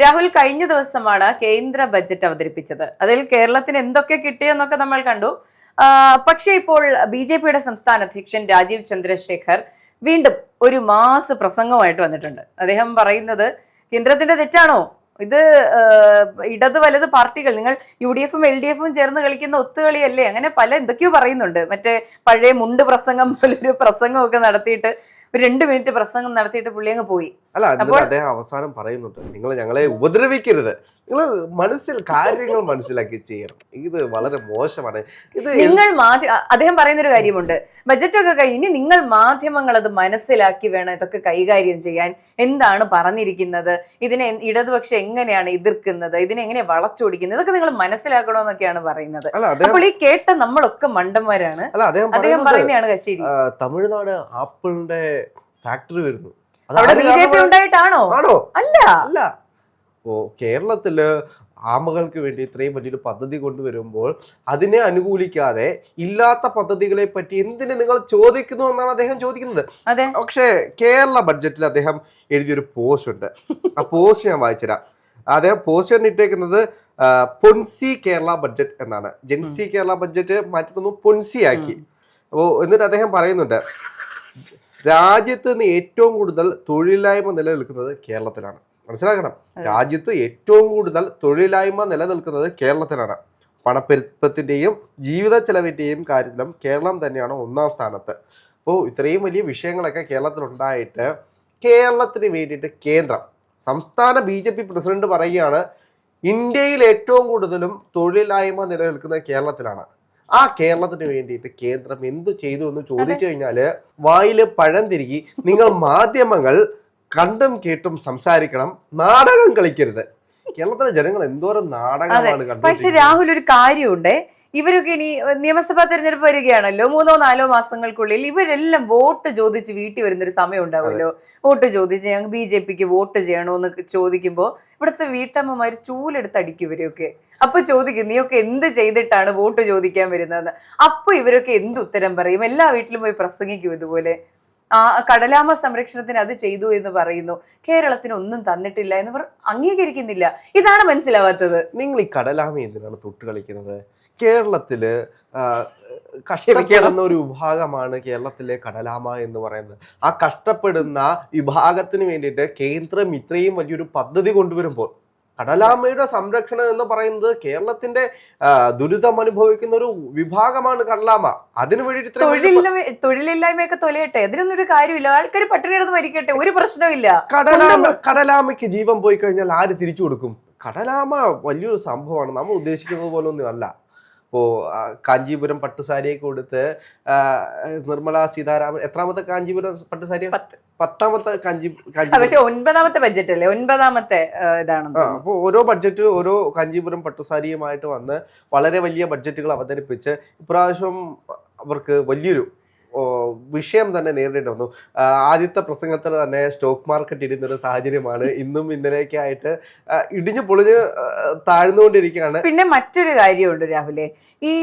രാഹുൽ കഴിഞ്ഞ ദിവസമാണ് കേന്ദ്ര ബജറ്റ് അവതരിപ്പിച്ചത്. അതിൽ കേരളത്തിന് എന്തൊക്കെ കിട്ടിയെന്നൊക്കെ നമ്മൾ കണ്ടു. പക്ഷേ ഇപ്പോൾ ബി ജെ പിയുടെ സംസ്ഥാന അധ്യക്ഷൻ രാജീവ് ചന്ദ്രശേഖർ വീണ്ടും ഒരു മാസ് പ്രസംഗമായിട്ട് വന്നിട്ടുണ്ട്. അദ്ദേഹം പറയുന്നത് കേന്ദ്രത്തിന്റെ തെറ്റാണോ? ഇത് ഇടതു വലത് പാർട്ടികൾ നിങ്ങൾ യു ഡി എഫും എൽ ഡി എഫും ചേർന്ന് കളിക്കുന്ന ഒത്തുകളിയല്ലേ? അങ്ങനെ പല എന്തൊക്കെയോ പറയുന്നുണ്ട്. മറ്റേ പഴയ മുണ്ട് പ്രസംഗം പോലൊരു പ്രസംഗമൊക്കെ നടത്തിയിട്ട് രണ്ട് മിനിറ്റ് പ്രസംഗം നടത്തിയിട്ട് പുള്ളി അങ്ങ് പോയി. അല്ല അദ്ദേഹം അവസാനം പറയുന്നുണ്ട് നിങ്ങൾ ഞങ്ങളെ ഉപദ്രവിക്കരുത്. നിങ്ങൾ മനസ്സിൽ കാര്യങ്ങൾ മനസ്സിലാക്കി ചെയ്യണം. ഇത് വളരെ മോശമാണ്. ഇത് നിങ്ങൾ മാധ്യമ അദ്ദേഹം പറയുന്നൊരു കാര്യമുണ്ട്. ബജറ്റ് ഒക്കെ കഴിഞ്ഞ് ഇനി നിങ്ങൾ മാധ്യമങ്ങൾ അത് മനസ്സിലാക്കി വേണം ഇതൊക്കെ കൈകാര്യം ചെയ്യാൻ. എന്താണ് പറഞ്ഞിരിക്കുന്നത്? ഇതിനെ ഇടതുപക്ഷം എങ്ങനെയാണ് എതിർക്കുന്നത്? ഇതിനെ എങ്ങനെ വളച്ചൊടിക്കുന്നത്? ഇതൊക്കെ നിങ്ങൾ മനസ്സിലാക്കണമെന്നൊക്കെയാണ് പറയുന്നത്. അപ്പോൾ ഈ കേട്ട നമ്മളൊക്കെ മണ്ടന്മാരാണ്. അദ്ദേഹം പറയുന്നതാണ് കശ്ശേരി. തമിഴ്നാട് ആപ്പിളിന്റെ ഫാക്ടറി വരുന്നു? ഉണ്ടായിട്ടാണോ? ആണോ? അല്ല. അല്ല. ഓ കേരളത്തിൽ ആമകൾക്ക് വേണ്ടി ഇത്രയും വലിയൊരു പദ്ധതി കൊണ്ടുവരുമ്പോൾ അതിനെ അനുകൂലിക്കാതെ ഇല്ലാത്ത പദ്ധതികളെ പറ്റി എന്തിന് നിങ്ങൾ ചോദിക്കുന്നു എന്നാണ് അദ്ദേഹം ചോദിക്കുന്നത്. പക്ഷേ കേരള ബഡ്ജറ്റിൽ അദ്ദേഹം എഴുതിയൊരു പോസ്റ്റ് ഉണ്ട്. ആ പോസ്റ്റ് ഞാൻ വായിച്ചുതരാം. അദ്ദേഹം പോസ്റ്റ് തന്നെ ഇട്ടേക്കുന്നത് പൊൻസി കേരള ബഡ്ജറ്റ് എന്നാണ്. ജെൻസി കേരള ബഡ്ജറ്റ് മാറ്റുന്നു പൊൻസി ആക്കി അപ്പോൾ എന്നിട്ട് അദ്ദേഹം പറയുന്നുണ്ട് രാജ്യത്ത് നിന്ന് ഏറ്റവും കൂടുതൽ തൊഴിലില്ലായ്മ നിലനിൽക്കുന്നത് കേരളത്തിലാണ്. മനസ്സിലാക്കണം? രാജ്യത്ത് ഏറ്റവും കൂടുതൽ തൊഴിലില്ലായ്മ നിലനിൽക്കുന്നത് കേരളത്തിലാണ്. പണപ്പെരുപ്പത്തിന്റെയും ജീവിത ചെലവിന്റെയും കാര്യത്തിലും കേരളം തന്നെയാണ് ഒന്നാം സ്ഥാനത്ത്. അപ്പോൾ ഇത്രയും വലിയ വിഷയങ്ങളൊക്കെ കേരളത്തിലുണ്ടായിട്ട് കേരളത്തിന് വേണ്ടിയിട്ട് കേന്ദ്രം സംസ്ഥാന ബി ജെ പി പ്രസിഡന്റ് പറയുകയാണ് ഇന്ത്യയിൽ ഏറ്റവും കൂടുതലും തൊഴിലില്ലായ്മ നിലനിൽക്കുന്നത് കേരളത്തിലാണ്. ആ കേരളത്തിന് വേണ്ടിയിട്ട് കേന്ദ്രം എന്ത് ചെയ്തു എന്ന് ചോദിച്ചു കഴിഞ്ഞാൽ വായിൽ പഴം തിരികി നിങ്ങൾ മാധ്യമങ്ങൾ കണ്ടും കേട്ടും സംസാരിക്കണം നാടകം കളിക്കരുത്. കേരളത്തിലെ ജനങ്ങൾ എന്തോരം നാടകമാണ് പക്ഷെ. രാഹുൽ ഒരു കാര്യമുണ്ട്. ഇവരൊക്കെ ഇനി നിയമസഭാ തെരഞ്ഞെടുപ്പ് വരികയാണല്ലോ. മൂന്നോ നാലോ മാസങ്ങൾക്കുള്ളിൽ ഇവരെല്ലാം വോട്ട് ചോദിച്ച് വീട്ടിൽ വരുന്നൊരു സമയം ഉണ്ടാവുമല്ലോ. വോട്ട് ചോദിച്ച് ഞങ്ങൾ ബി ജെ പിക്ക് വോട്ട് ചെയ്യണോ എന്ന് ചോദിക്കുമ്പോൾ ഇവിടുത്തെ വീട്ടമ്മമാർ ചൂലെടുത്ത് അടിക്കും ഇവരെയൊക്കെ അപ്പൊ ചോദിക്കും നീയൊക്കെ എന്ത് ചെയ്തിട്ടാണ് വോട്ട് ചോദിക്കാൻ വരുന്നത് അപ്പൊ ഇവരൊക്കെ എന്ത് ഉത്തരം പറയും? എല്ലാ വീട്ടിലും പോയി പ്രസംഗിക്കും ഇതുപോലെ. ആ കടലാമ സംരക്ഷണത്തിന് അത് ചെയ്തു എന്ന് പറയുന്നു. കേരളത്തിന് ഒന്നും തന്നിട്ടില്ല എന്ന് ഇവർ അംഗീകരിക്കുന്നില്ല. ഇതാണ് മനസ്സിലാവാത്തത്. നിങ്ങൾ ഈ കടലാമ എന്തിനാണ് തൊട്ട് കളിക്കുന്നത്? കേരളത്തിൽ കഷ്ടപ്പെടുന്ന ഒരു വിഭാഗമാണ് കേരളത്തിലെ കടലാമ എന്ന് പറയുന്നത്. ആ കഷ്ടപ്പെടുന്ന വിഭാഗത്തിന് വേണ്ടിയിട്ട് കേന്ദ്രം ഇത്രയും വലിയൊരു പദ്ധതി കൊണ്ടുവരുമ്പോൾ കടലാമയുടെ സംരക്ഷണം എന്ന് പറയുന്നത് കേരളത്തിന്റെ ദുരിതം അനുഭവിക്കുന്ന ഒരു വിഭാഗമാണ് കടലാമ. അതിനു വേണ്ടിയിട്ട് തൊഴിലില്ലായ്മയൊക്കെ തൊലയട്ടെ. അതിനൊന്നും ഒരു കാര്യമില്ല. ആൾക്കാർ പട്ടിണി കിടന്ന് മരിക്കട്ടെ. ഒരു പ്രശ്നമില്ല കടലാമ കടലാമയ്ക്ക് ജീവൻ പോയി കഴിഞ്ഞാൽ ആര് തിരിച്ചു കൊടുക്കും? കടലാമ വലിയൊരു സംഭവമാണ്. നമ്മൾ ഉദ്ദേശിക്കുന്നത് പോലെ ഒന്നും അല്ല. ഇപ്പോ ആ, കാഞ്ചീപുരം പട്ടുസാരിയൊക്കെ കൊടുത്ത് നിർമ്മല സീതാരാമൻ എത്രാമത്തെ കാഞ്ചീപുരം പട്ടുസാരി പത്ത്. പത്താമത്തെ കാഞ്ചി പക്ഷെ ഒൻപതാമത്തെ ബഡ്ജറ്റ് അല്ലേ ഒൻപതാമത്തെ തോന്നുന്നു. അപ്പോൾ ഓരോ ബഡ്ജറ്റ് ഓരോ കാഞ്ചീപുരം പട്ടുസാരിയുമായിട്ട് വന്ന് വളരെ വലിയ ബഡ്ജറ്റുകൾ അവതരിപ്പിച്ച് ഇപ്രാവശ്യം അവർക്ക് വലിയൊരു വിഷയം തന്നെ നേരിടേണ്ടി വന്നു. ആദ്യത്തെ പ്രസംഗത്തിൽ തന്നെ സ്റ്റോക്ക് മാർക്കറ്റ് ഇടുന്ന ഒരു സാഹചര്യമാണ്. ഇന്നും ഇന്നലെയൊക്കെ ആയിട്ട് ഇടിഞ്ഞു പൊളിഞ്ഞ് താഴ്ന്നുകൊണ്ടിരിക്കുകയാണ്. പിന്നെ മറ്റൊരു കാര്യമുണ്ട് രാഹുലെ. ഈ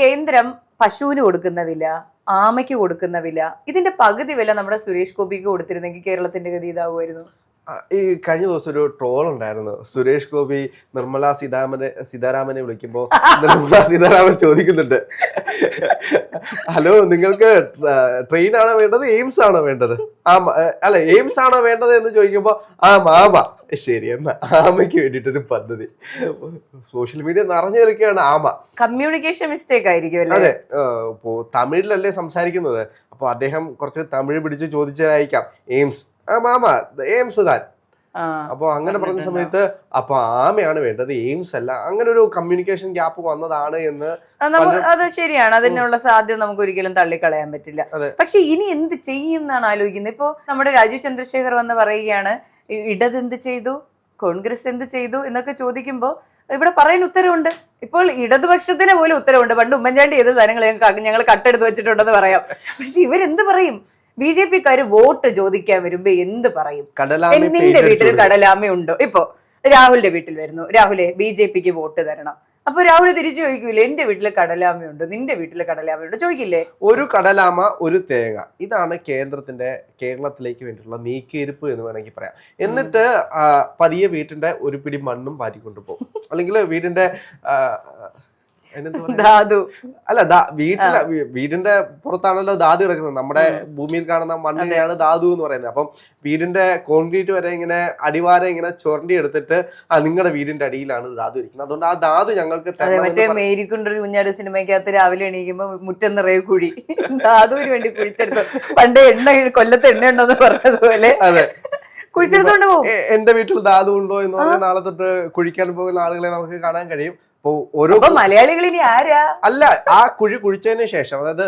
കേന്ദ്രം പശുവിന് കൊടുക്കുന്ന വില ആമയ്ക്ക് കൊടുക്കുന്ന വില ഇതിന്റെ പകുതി വില നമ്മുടെ സുരേഷ് ഗോപിക്ക് കൊടുത്തിരുന്നെങ്കിൽ കേരളത്തിന്റെ ഗതി ഇതാവുമായിരുന്നു. ഈ കഴിഞ്ഞ ദിവസം ഒരു ട്രോൾ ഉണ്ടായിരുന്നു. സുരേഷ് ഗോപി നിർമ്മല സീതാരാമനെ സീതാരാമനെ വിളിക്കുമ്പോൾ നിർമ്മല സീതാരാമൻ ചോദിക്കുന്നുണ്ട്. ഹലോ നിങ്ങൾക്ക് ട്രെയിൻ ആണോ വേണ്ടത് എയിംസ് ആണോ വേണ്ടത്? ആ അല്ല എയിംസ് ആണോ വേണ്ടത് എന്ന് ചോദിക്കുമ്പോൾ ആ മാമ. ശരി എന്നാ ആമയ്ക്ക് വേണ്ടിയിട്ടൊരു പദ്ധതി. സോഷ്യൽ മീഡിയ നിറഞ്ഞു നിൽക്കുകയാണ് ആമ. കമ്മ്യൂണിക്കേഷൻ മിസ്റ്റേക്ക് ആയിരിക്കും അതെ തമിഴിലല്ലേ സംസാരിക്കുന്നത്? അപ്പൊ അദ്ദേഹം കുറച്ച് തമിഴ് പിടിച്ച് ചോദിച്ചതായിരിക്കാം. എയിംസ് ആ മാമ എയിംസ് താൻ. ആ. അപ്പൊ അങ്ങനെ പറഞ്ഞ സമയത്ത് അപ്പൊ ആമയാണ് വേണ്ടത് എയിംസ് അല്ല. അങ്ങനെ ഒരു കമ്മ്യൂണിക്കേഷൻ ഗ്യാപ്പ് വന്നതാണ് എന്ന് അത് ശരിയാണ്. അതിനുള്ള സാധ്യത നമുക്ക് ഒരിക്കലും തള്ളിക്കളയാൻ പറ്റില്ല. പക്ഷെ ഇനി എന്ത് ചെയ്യും എന്നാണ് ആലോചിക്കുന്നത്. ഇപ്പോ നമ്മുടെ രാജീവ് ചന്ദ്രശേഖർ വന്ന് പറയുകയാണ് ഇടത് എന്ത് ചെയ്തു? കോൺഗ്രസ് എന്ത് ചെയ്തു? എന്നൊക്കെ ചോദിക്കുമ്പോ ഇവിടെ പറയുന്ന ഉത്തരവുണ്ട്. ഇപ്പോൾ ഇടതുപക്ഷത്തിന് പോലും ഉത്തരവുണ്ട്. പണ്ട് ഉമ്മൻചാണ്ടി ചെയ്ത സാധനങ്ങൾ ഞങ്ങൾക്ക് ഞങ്ങൾ കട്ടെടുത്ത് വെച്ചിട്ടുണ്ടെന്ന് പറയാം. പക്ഷെ ഇവരെന്ത് പറയും? ബി ജെ പിക്കാര് വോട്ട് ചോദിക്കാൻ വരുമ്പോ എന്ത് പറയും? നിന്റെ വീട്ടിൽ അടിച്ചു കടലാമ ഉണ്ടോ ഇപ്പോ രാഹുലിന്റെ വീട്ടിൽ വരുന്നു. രാഹുലെ ബി ജെ പിക്ക് വോട്ട് തരണം. അപ്പൊ രാഹുൽ തിരിച്ചു ചോദിക്കൂലേ എന്റെ വീട്ടിൽ കടലാമയുണ്ട് നിന്റെ വീട്ടിൽ കടലാമയുണ്ട്? ചോദിക്കില്ലേ? ഒരു കടലാമ ഒരു തേങ്ങ. ഇതാണ് കേന്ദ്രത്തിന്റെ കേരളത്തിലേക്ക് വേണ്ടിയിട്ടുള്ള നീക്കിയിരിപ്പ് എന്ന് വേണമെങ്കിൽ പറയാം. എന്നിട്ട് പതിയെ വീട്ടിന്റെ ഒരു പിടി മണ്ണും പാറ്റിക്കൊണ്ട് പോകും അല്ലെങ്കിൽ വീടിന്റെ? ധാതു. അല്ല വീട്ടിലെ വീടിന്റെ പുറത്താണല്ലോ ധാതു കിടക്കുന്നത്. നമ്മുടെ ഭൂമിയിൽ കാണുന്ന മണ്ണിനെയാണ് ധാതു എന്ന് പറയുന്നത്. അപ്പം വീടിന്റെ കോൺക്രീറ്റ് വരെ ഇങ്ങനെ അടിവാരം ഇങ്ങനെ ചൊരണ്ടി എടുത്തിട്ട് ആ നിങ്ങളുടെ വീടിന്റെ അടിയിലാണ് ധാതു ഇരിക്കുന്നത്. അതുകൊണ്ട് ആ ധാതു ഞങ്ങൾക്ക് മറ്റേ മേരിക്കുണ്ടൊരു കുഞ്ഞാട് സിനിമയ്ക്കകത്ത് രാവിലെ എണീക്കുമ്പോ മുറ്റം നിറയെ കുഴി. ധാതുവിന് വേണ്ടി കുഴിച്ചെടുത്തു. പണ്ട് എണ്ണ കൊല്ലത്ത് എണ്ണ ഉണ്ടോന്ന് പറഞ്ഞതുപോലെ. അതെ. കുഴിച്ചെടുത്തോണ്ട് പോകും എന്റെ വീട്ടിൽ ധാതു ഉണ്ടോ എന്ന് പറഞ്ഞാൽ നാളെ തൊട്ട് കുഴിക്കാൻ പോകുന്ന ആളുകളെ നമുക്ക് കാണാൻ കഴിയും. ഓരോ മലയാളികൾ ഇനി ആരാ? അല്ല ആ കുഴി കുഴിച്ചതിന് ശേഷം അതായത്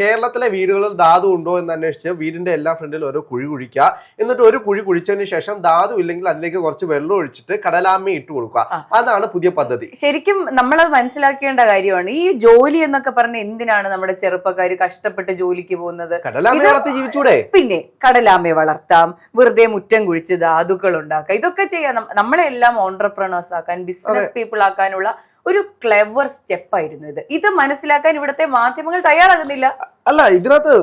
കേരളത്തിലെ വീടുകളിൽ ധാതു ഉണ്ടോ എന്ന് അന്വേഷിച്ച് വീടിന്റെ എല്ലാ ഫ്രണ്ടിലും ഓരോ കുഴി കുഴിക്കുക. എന്നിട്ട് ഒരു കുഴി കുഴിച്ചതിന് ശേഷം ധാതു ഇല്ലെങ്കിൽ അതിലേക്ക് കുറച്ച് വെള്ളം ഒഴിച്ചിട്ട് കടലാമ്മ ഇട്ട് കൊടുക്കുക. അതാണ് പുതിയ പദ്ധതി. ശരിക്കും നമ്മൾ മനസ്സിലാക്കേണ്ട കാര്യമാണ്. ഈ ജോലി എന്നൊക്കെ പറഞ്ഞ എന്തിനാണ് നമ്മുടെ ചെറുപ്പക്കാർ കഷ്ടപ്പെട്ട് ജോലിക്ക് പോകുന്നത്? കടലാമ്മ വളർത്തി ജീവിച്ചൂടെ? പിന്നെ കടലാമ്മ വളർത്താം വെറുതെ മുറ്റം കുഴിച്ച് ധാതുക്കൾ ഉണ്ടാക്കാം. ഇതൊക്കെ ചെയ്യാം. നമ്മളെല്ലാം ഓണ്ടർപ്രണേഴ്സ് ആക്കാൻ ബിസിനസ് പീപ്പിൾ ആക്കാനുള്ള ഒരു ക്ലെവർ സ്റ്റെപ്പ് ആയിരുന്നു ഇത്. ഇത് മനസ്സിലാക്കാൻ ഇവിടുത്തെ മാധ്യമങ്ങൾ തയ്യാറാകുന്നില്ല. അല്ല ഇതിനകത്ത്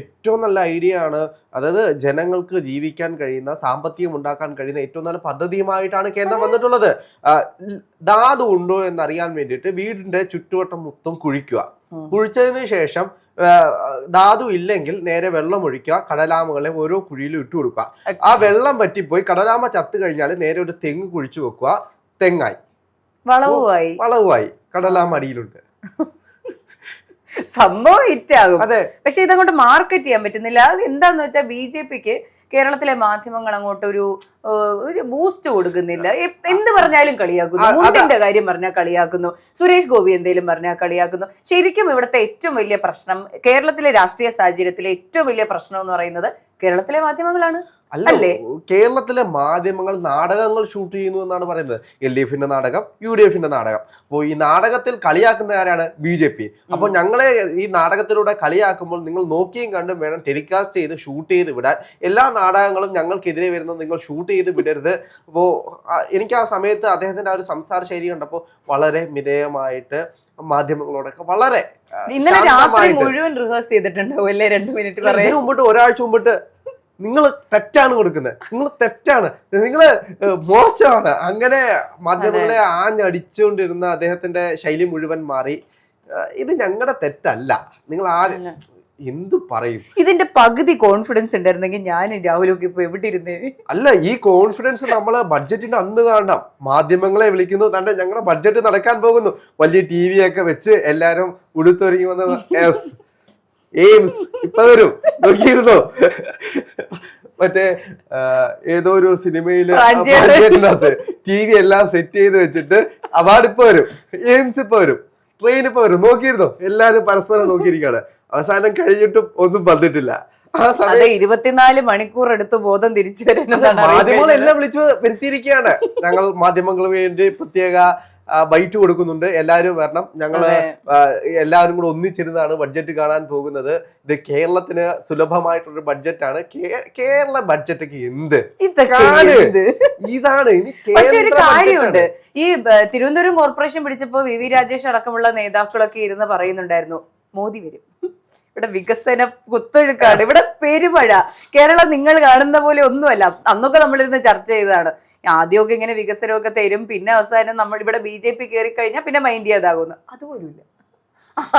ഏറ്റവും നല്ല ഐഡിയ ആണ് അതായത് ജനങ്ങൾക്ക് ജീവിക്കാൻ കഴിയുന്ന സാമ്പത്തികം ഉണ്ടാക്കാൻ കഴിയുന്ന ഏറ്റവും നല്ല പദ്ധതിയുമായിട്ടാണ് കേന്ദ്രം വന്നിട്ടുള്ളത്. ധാതു ഉണ്ടോ എന്നറിയാൻ വേണ്ടിയിട്ട് വീടിന്റെ ചുറ്റുവട്ടം മൊത്തം കുഴിക്കുക. കുഴിച്ചതിന് ശേഷം ധാതു ഇല്ലെങ്കിൽ നേരെ വെള്ളം ഒഴിക്കുക കടലാമകളെ ഓരോ കുഴിയിലും ഇട്ട് കൊടുക്കുക. ആ വെള്ളം പറ്റിപ്പോയി കടലാമ ചത്തു കഴിഞ്ഞാൽ നേരെ ഒരു തെങ്ങ് കുഴിച്ചു വെക്കുക തെങ്ങായി. വളവുമായി. വളവുമായി. കടലാമ അടിയിലുണ്ട്. സംഭവം ഹിറ്റ് ആകും അതെ. പക്ഷെ ഇതങ്ങോട്ട് മാർക്കറ്റ് ചെയ്യാൻ പറ്റുന്നില്ല. അത് എന്താന്ന് വെച്ചാൽ ബി ജെ പിക്ക് കേരളത്തിലെ മാധ്യമങ്ങൾ അങ്ങോട്ട് ഒരു ഒരു ബൂസ്റ്റ് കൊടുക്കുന്നില്ല. എന്ത് പറഞ്ഞാലും കളിയാക്കുന്നു. മുണ്ടിന്റെ കാര്യം പറഞ്ഞാൽ കളിയാക്കുന്നു. സുരേഷ് ഗോപി എന്തെങ്കിലും പറഞ്ഞാൽ കളിയാക്കുന്നു. ശരിക്കും ഇവിടുത്തെ ഏറ്റവും വലിയ പ്രശ്നം കേരളത്തിലെ രാഷ്ട്രീയ സാഹചര്യത്തിലെ ഏറ്റവും വലിയ പ്രശ്നം എന്ന് പറയുന്നത് കേരളത്തിലെ മാധ്യമങ്ങളാണ്. അല്ല? കേരളത്തിലെ മാധ്യമങ്ങൾ നാടകങ്ങൾ ഷൂട്ട് ചെയ്യുന്നു എന്നാണ് പറയുന്നത്. എൽ ഡി എഫിന്റെ നാടകം യു ഡി എഫിന്റെ നാടകം. അപ്പോൾ ഈ നാടകത്തിൽ കളിയാക്കുന്ന ആരാണ്? B J P. അപ്പോൾ ഞങ്ങളെ ഈ നാടകത്തിലൂടെ കളിയാക്കുമ്പോൾ നിങ്ങൾ നോക്കിയും കണ്ടും വേണം ടെലികാസ്റ്റ് ചെയ്ത് ഷൂട്ട് ചെയ്ത് വിടാൻ. എല്ലാ നാടകങ്ങളും ഞങ്ങൾക്കെതിരെ വരുന്നത് നിങ്ങൾ ഷൂട്ട് ചെയ്ത് വിടരുത്. അപ്പോൾ എനിക്ക് ആ സമയത്ത് അദ്ദേഹത്തിന്റെ ആ ഒരു സംസാര ശൈലി കണ്ടപ്പോൾ വളരെ മിതേയമായിട്ട് മാധ്യമങ്ങളോടൊക്കെ വളരെ ഇന്നലെ രാത്രി മുഴുവൻ റിഹേഴ്സ് ചെയ്തിട്ടുണ്ടാവും അല്ലേ? രണ്ട് മിനിറ്റ് പറയാൻ. മുമ്പിട്ട് ഒരാഴ്ച മുമ്പിട്ട് നിങ്ങൾ തെറ്റാണ് കൊടുക്കുന്നത്. നിങ്ങൾ തെറ്റാണ്. നിങ്ങൾ മോശമാണ്. അങ്ങനെ മാധ്യമങ്ങളെ ആഞ്ഞടിച്ചുകൊണ്ടിരുന്ന അദ്ദേഹത്തിന്റെ ശൈലി മുഴുവൻ മാറി. ഇത് ഞങ്ങളുടെ തെറ്റല്ല. നിങ്ങൾ അല്ല. എന്തു പറയും? ഇതിന്റെ പകുതി കോൺഫിഡൻസ് ഉണ്ടായിരുന്നെങ്കിൽ ഞാൻ രാഹുലൊക്കെ ഇപ്പൊ എവിടെ ഇരുന്നേ അല്ല ഈ കോൺഫിഡൻസ് നമ്മൾ ബഡ്ജറ്റിന്റെ അന്ന് കാണണം. മാധ്യമങ്ങളെ വിളിക്കുന്നു തന്റെ ഞങ്ങളുടെ ബഡ്ജറ്റ് നടക്കാൻ പോകുന്നു. വലിയ ടി വി ഒക്കെ വെച്ച് എല്ലാരും ഉടുത്തൊരുങ്ങി വന്ന എസ് എയിംസ് ഇപ്പൊ വരും. നോക്കിയിരുന്നോ? മറ്റേ ഏതോ ഒരു സിനിമയിൽ. ബഡ്ജറ്റിനകത്ത് ടി വി എല്ലാം സെറ്റ് ചെയ്ത് വെച്ചിട്ട് അവാർഡ് ഇപ്പൊ വരും. എയിംസ് ഇപ്പൊ വരും. ട്രെയിൻ ഇപ്പൊ വരും. നോക്കിയിരുന്നോ? എല്ലാരും പരസ്പരം നോക്കിയിരിക്കാണ് അവസാനം കഴിഞ്ഞിട്ടും ഒന്നും വന്നിട്ടില്ല. ആ സമയം ഇരുപത്തിനാല് മണിക്കൂർ എടുത്ത് ബോധം തിരിച്ചു മാധ്യമങ്ങൾ എല്ലാം വിളിച്ചു വരുത്തിയിരിക്കുകയാണ്. ഞങ്ങൾ മാധ്യമങ്ങൾക്ക് വേണ്ടി പ്രത്യേക ബൈറ്റ് കൊടുക്കുന്നുണ്ട്. എല്ലാവരും വരണം. ഞങ്ങൾ എല്ലാവരും കൂടെ ഒന്നിച്ചിരുന്നാണ് ബഡ്ജറ്റ് കാണാൻ പോകുന്നത്. ഇത് കേരളത്തിന് സുലഭമായിട്ടുള്ള ബഡ്ജറ്റാണ് കേരള ബഡ്ജറ്റ് എന്ത്. ഇതാണ്. പക്ഷെ ഒരു കാര്യമുണ്ട്. ഈ തിരുവനന്തപുരം കോർപ്പറേഷൻ പിടിച്ചപ്പോ വി വി രാജേഷ് അടക്കമുള്ള നേതാക്കളൊക്കെ ഇരുന്ന് പറയുന്നുണ്ടായിരുന്നു. മോദി വരും. ഇവിടെ വികസന കുത്തൊഴുക്കാണ്. ഇവിടെ പെരുമഴ. കേരളം നിങ്ങൾ കാണുന്ന പോലെ ഒന്നുമല്ല. അന്നൊക്കെ നമ്മളിരുന്ന് ചർച്ച ചെയ്തതാണ്. ആദ്യമൊക്കെ ഇങ്ങനെ വികസനമൊക്കെ തരും. പിന്നെ അവസാനം നമ്മൾ ഇവിടെ ബി ജെ പി കയറി കഴിഞ്ഞാൽ പിന്നെ മൈൻഡ് ചെയ്യാതാകുന്നു അതുപോലുമില്ല.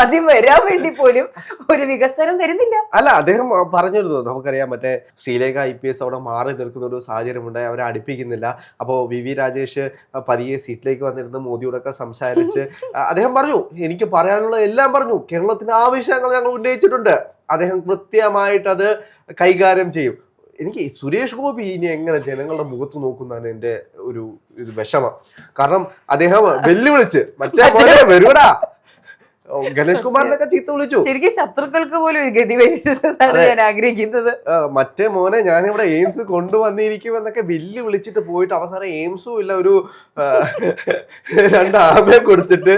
ആദ്യം വരാൻ വേണ്ടി പോലും ഒരു വികസനം തരുന്നില്ല. അല്ല അദ്ദേഹം പറഞ്ഞിരുന്നു നമുക്കറിയാം മറ്റേ ശ്രീലേഖ ഐ പി എസ് അവിടെ മാറി നിൽക്കുന്ന ഒരു സാഹചര്യമുണ്ടായി അവരെ അടുപ്പിക്കുന്നില്ല. അപ്പോൾ വി വി രാജേഷ് പതിയെ സീറ്റിലേക്ക് വന്നിരുന്നു മോദിയോടൊക്കെ സംസാരിച്ച് അദ്ദേഹം പറഞ്ഞു എനിക്ക് പറയാനുള്ള എല്ലാം പറഞ്ഞു. കേരളത്തിന്റെ ആവശ്യങ്ങൾ ഞങ്ങൾ ഉന്നയിച്ചിട്ടുണ്ട്. അദ്ദേഹം കൃത്യമായിട്ട് അത് കൈകാര്യം ചെയ്യും. എനിക്ക് സുരേഷ് ഗോപി ഇനി എങ്ങനെ ജനങ്ങളുടെ മുഖത്ത് നോക്കുന്നതാണ് എന്റെ ഒരു ഇത് വിഷമം. കാരണം അദ്ദേഹം വെല്ലുവിളിച്ച് മറ്റേ വരുവടാ. ഗണേഷ് കുമാറിനൊക്കെ ചീത്ത വിളിച്ചു. ശരിക്കും ശത്രുക്കൾക്ക് പോലും ഗതി വരുന്നതാണ് ഞാൻ ആഗ്രഹിക്കുന്നത്. മറ്റേ മോനെ ഞാനിവിടെ എയിംസ് കൊണ്ടുവന്നിരിക്കും എന്നൊക്കെ വെല്ലു വിളിച്ചിട്ട് പോയിട്ട് അവസാനം എയിംസും ഇല്ല ഒരു രണ്ട് ആമയെ കൊടുത്തിട്ട്.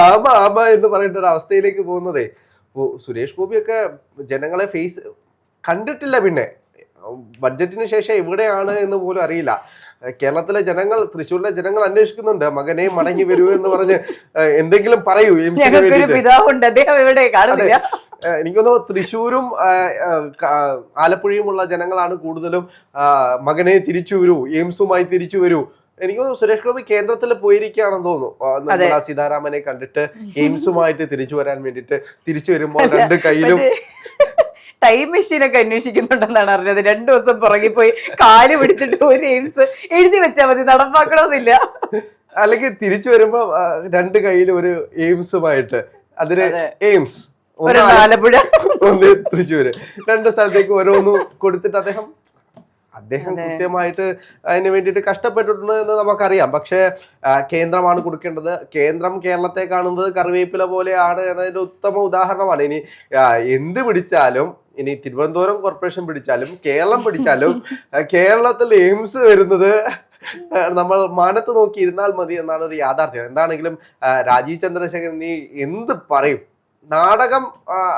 ആമ ആമ എന്ന് പറയുന്ന ഒരു അവസ്ഥയിലേക്ക് പോകുന്നതേ. സുരേഷ് ഗോപിയൊക്കെ ജനങ്ങളെ ഫേസ് കണ്ടിട്ടില്ല പിന്നെ. ബഡ്ജറ്റിന് ശേഷം എവിടെയാണ് എന്ന് പോലും അറിയില്ല. കേരളത്തിലെ ജനങ്ങൾ തൃശ്ശൂരിലെ ജനങ്ങൾ അന്വേഷിക്കുന്നുണ്ട്. മകനെ മടങ്ങി വരൂ എന്ന് പറഞ്ഞ് എന്തെങ്കിലും പറയൂ പിതാവുണ്ട്. അദ്ദേഹം ഇവിടെ കാണുന്നില്ല. എനിക്കൊന്ന് തൃശ്ശൂരും ആലപ്പുഴയുമുള്ള ജനങ്ങളാണ് കൂടുതലും മകനെ തിരിച്ചു വരൂ എയിംസുമായി തിരിച്ചു വരൂ. എനിക്ക് തോന്നുന്നു സുരേഷ് ഗോപി കേന്ദ്രത്തിൽ പോയിരിക്കുകയാണെന്ന് തോന്നുന്നു. നിർമ്മല സീതാരാമനെ കണ്ടിട്ട് എയിംസുമായിട്ട് തിരിച്ചു വരാൻ വേണ്ടിയിട്ട് തിരിച്ചു വരുമ്പോൾ രണ്ട് കയ്യിലും ടൈം മെഷീനൊക്കെ അന്വേഷിക്കുന്നുണ്ടെന്നാണ് അറിഞ്ഞത്. രണ്ടു ദിവസം പുറകെ പോയി കാൽ പിടിച്ചിട്ട് ഒരു എയിംസ് എഴുതി വെച്ചാൽ മതി നടപ്പാക്കണമെന്നില്ല. അല്ലെങ്കിൽ തിരിച്ചു വരുമ്പോ രണ്ട് കയ്യിൽ ഒരു എയിംസുമായിട്ട് അതിന് അതെ. എയിംസ്. ഒന്ന് ആലപ്പുഴ ഒന്ന് തൃശ്ശൂര് രണ്ട് സ്ഥലത്തേക്ക് ഓരോന്നും കൊടുത്തിട്ട് അദ്ദേഹം അദ്ദേഹം കൃത്യമായിട്ട് അതിന് വേണ്ടിയിട്ട് കഷ്ടപ്പെട്ടിട്ടുണ്ട് എന്ന് നമുക്കറിയാം. പക്ഷേ കേന്ദ്രമാണ് കൊടുക്കേണ്ടത്. കേന്ദ്രം കേരളത്തെ കാണുന്നത് കറിവേപ്പില പോലെയാണ് എന്നതിന്റെ ഉത്തമ ഉദാഹരണമാണ്. ഇനി എന്ത് പിടിച്ചാലും ഇനി തിരുവനന്തപുരം കോർപ്പറേഷൻ പിടിച്ചാലും കേരളം പിടിച്ചാലും കേരളത്തിൽ എയിംസ് വരുന്നത് നമ്മൾ മാനത്ത് നോക്കി ഇരുന്നാൽ മതി എന്നാണ് ഒരു യാഥാർത്ഥ്യം. എന്താണെങ്കിലും രാജീവ് ചന്ദ്രശേഖരൻ ഇനി എന്ത് പറയും? നാടകം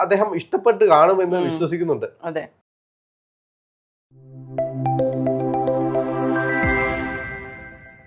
അദ്ദേഹം ഇഷ്ടപ്പെട്ട് കാണുമെന്ന്. വിശ്വസിക്കുന്നുണ്ട്. അതെ.